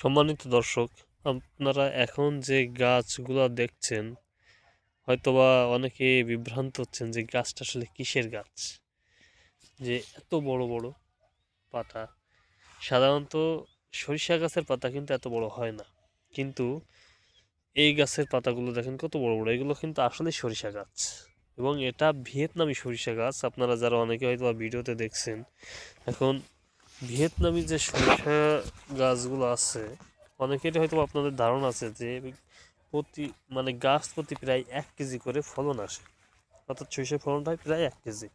সম্মানিত দর্শক, আপনারা এখন যে গাছগুলো দেখছেন, হয়তোবা অনেকে বিভ্রান্ত হচ্ছেন যে গাছটা আসলে কিসের গাছ? যে এত বড় বড় পাতা। সাধারণত সরিষা গাছের পাতা কিন্তু এত বড় হয় না। কিন্তু এই গাছের পাতাগুলো দেখেন কত বড় বড়, এগুলো কিন্তু আসলে সরিষা গাছ। এবং এটা ভিয়েতনামি সরিষা গাছ। আপনারা যারা অনেকে হয়তো ভিডিওতে দেখছেন, এখন ভিয়েতনামি যে সরিষা গাছগুলো আছে, অনেকেরই হয়তো আপনাদের ধারণা আছে যে প্রতি মানে গাছ প্রতি প্রায় এক কেজি করে ফলন আসে। অর্থাৎ সরিষার ফলনটা হয় প্রায় এক কেজি।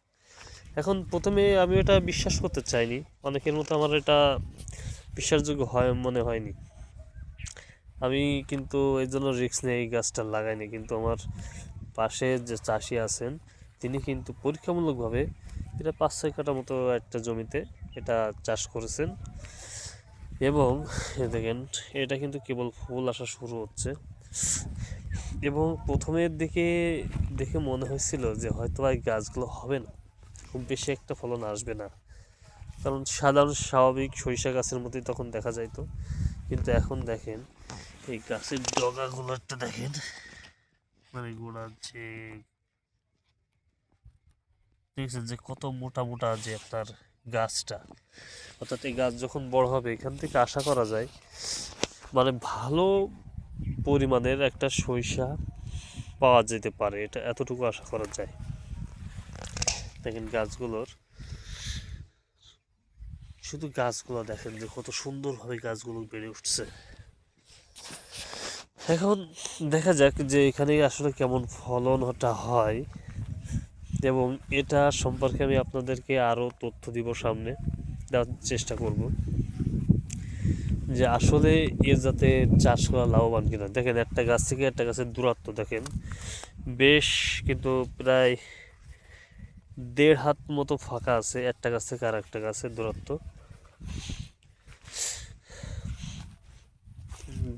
এখন প্রথমে আমি এটা বিশ্বাস করতে চাইনি। অনেকের মতো আমার এটা বিশ্বাসযোগ্য হয়, মনে হয়নি। আমি কিন্তু এই জন্য রিক্স নিয়ে এই গাছটা লাগাইনি, কিন্তু আমার পাশে যে চাষি আছেন, তিনি কিন্তু পরীক্ষামূলকভাবে এটা পাঁচ ছয় কাটা মতো একটা জমিতে এটা চাষ করেছেন। এবং দেখেন, এটা কিন্তু কেবল ফুল আসা শুরু হচ্ছে। এবং প্রথমের দিকে দেখে মনে হয়েছিল যে হয়তো এই গাছগুলো হবে না। খুব বেশি একটা ফলন আসবে না। কারণ সাধারণ স্বাভাবিক সরিষা গাছের মতোই তখন দেখা যাইতো। কিন্তু এখন দেখেন, এই গাছের ডগাগুলো একটা দেখেন। মানে গোড়ার যে দেখছেন যে কত মোটা মোটা যে আপনার গাছটা। অর্থাৎ এই গাছ যখন বড় হবে, এখান থেকে আশা করা যায় মানে ভালো পরিমাণের একটা সরিষা পাওয়া যেতে পারে, এটা এতটুকু আশা করা যায়। দেখেন গাছগুলোর, শুধু গাছগুলো দেখেন যে কত সুন্দরভাবে গাছগুলো বেড়ে উঠছে। এখন দেখা যাক যে এখানে আসলে কেমন ফলনটা হয়। এবং এটা সম্পর্কে আমি আপনাদেরকে আরও তথ্য দিব সামনে, দেওয়ার চেষ্টা করব। যে আসলে এর যাতে চাষ করা লাভবান কিনা। দেখেন, একটা গাছ থেকে একটা গাছের দূরত্ব, দেখেন। বেশ কিন্তু প্রায় দেড় হাত মতো ফাঁকা আছে একটা গাছ থেকে আর একটা গাছের দূরত্ব।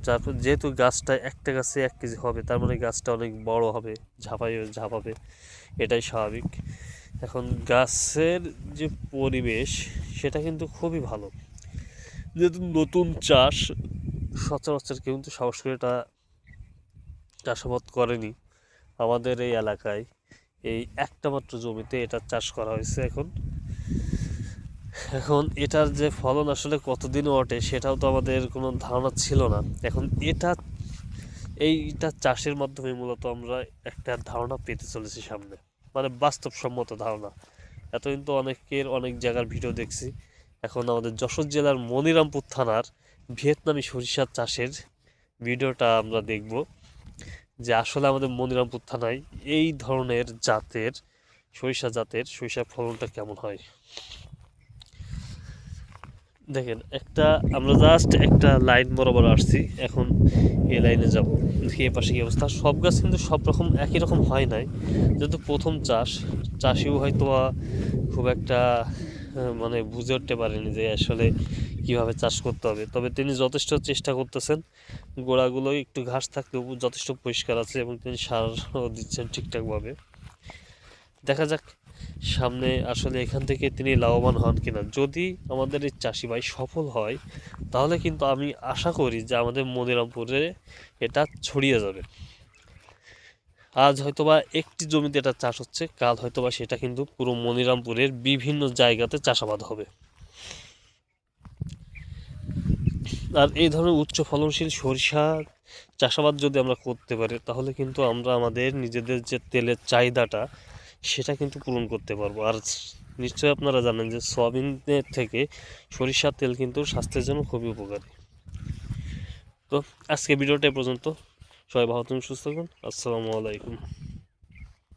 যারপর যেহেতু গাছটা একটা গাছে এক কেজি হবে, তার মানে গাছটা অনেক বড় হবে, ঝাঁপাই, ঝাঁপাবে, এটাই স্বাভাবিক। এখন গাছের যে পরিবেশ, সেটা কিন্তু খুবই ভালো। যেহেতু নতুন চাষ, সচরাচর কিন্তু সাহস করে এটা চাষাবাদ করেনি। আমাদের এই এলাকায় এই একটা মাত্র জমিতে এটা চাষ করা হয়েছে এখন। এখন এটার যে ফলন আসলে কতদিন ওঠে সেটাও তো আমাদের কোনো ধারণা ছিল না। এখন এটা, এইটা চাষের মাধ্যমে মূলত আমরা একটা ধারণা পেতে চলেছি সামনে। মানে বাস্তবসম্মত ধারণা। এত কিন্তু অনেকের অনেক জায়গার ভিডিও দেখছি। এখন আমাদের যশোর জেলার মনিরামপুর থানার ভিয়েতনামি সরিষা চাষের ভিডিওটা আমরা দেখব যে আসলে আমাদের মনিরামপুর থানায় এই ধরনের জাতের সরিষা জাতের সরিষার ফলনটা কেমন হয়। দেখেন, একটা, আমরা জাস্ট একটা লাইন বরাবর আসছি, এখন এই লাইনে যাব। দেখি এ পাশে কী অবস্থা। সব গাছ কিন্তু সব রকম, একই রকম হয় নাই। যেহেতু প্রথম চাষ, চাষিও হয়তো খুব একটা মানে বুঝে উঠতে পারেনি যে আসলে কীভাবে চাষ করতে হবে। তবে তিনি যথেষ্ট চেষ্টা করতেছেন। গোড়াগুলো একটু ঘাস থাকলেও যথেষ্ট পরিষ্কার আছে এবং তিনি সারও দিচ্ছেন ঠিকঠাকভাবে। দেখা যাক সামনে আসলে এখান থেকে তিনি লাভবান হন কিনা। যদি আমাদের এই চাষি ভাই সফল হয়, তাহলে কিন্তু আমি আশা করি যে আমাদের মনিরামপুরে এটা ছড়িয়ে যাবে। আজ হয়তোবা একটি জমিতে এটা চাষ হচ্ছে, কাল হয়তোবা সেটা কিন্তু পুরো মনিরামপুরের বিভিন্ন জায়গাতে চাষাবাদ হবে। আর এই ধরনের উচ্চ ফলনশীল সরিষা চাষাবাদ যদি আমরা করতে পারি, তাহলে কিন্তু আমরা আমাদের নিজেদের যে তেলের চাহিদাটা সেটা কিন্তু পূরণ করতে পারব। আর নিশ্চয়ই আপনারা জানেন যে সয়াবিনের থেকে সরিষার তেল কিন্তু স্বাস্থ্যের জন্য খুবই উপকারী। তো আজকে ভিডিওটা পর্যন্ত। সবাই ভালো তুমি সুস্থ থাকুন। আসসালামু আলাইকুম।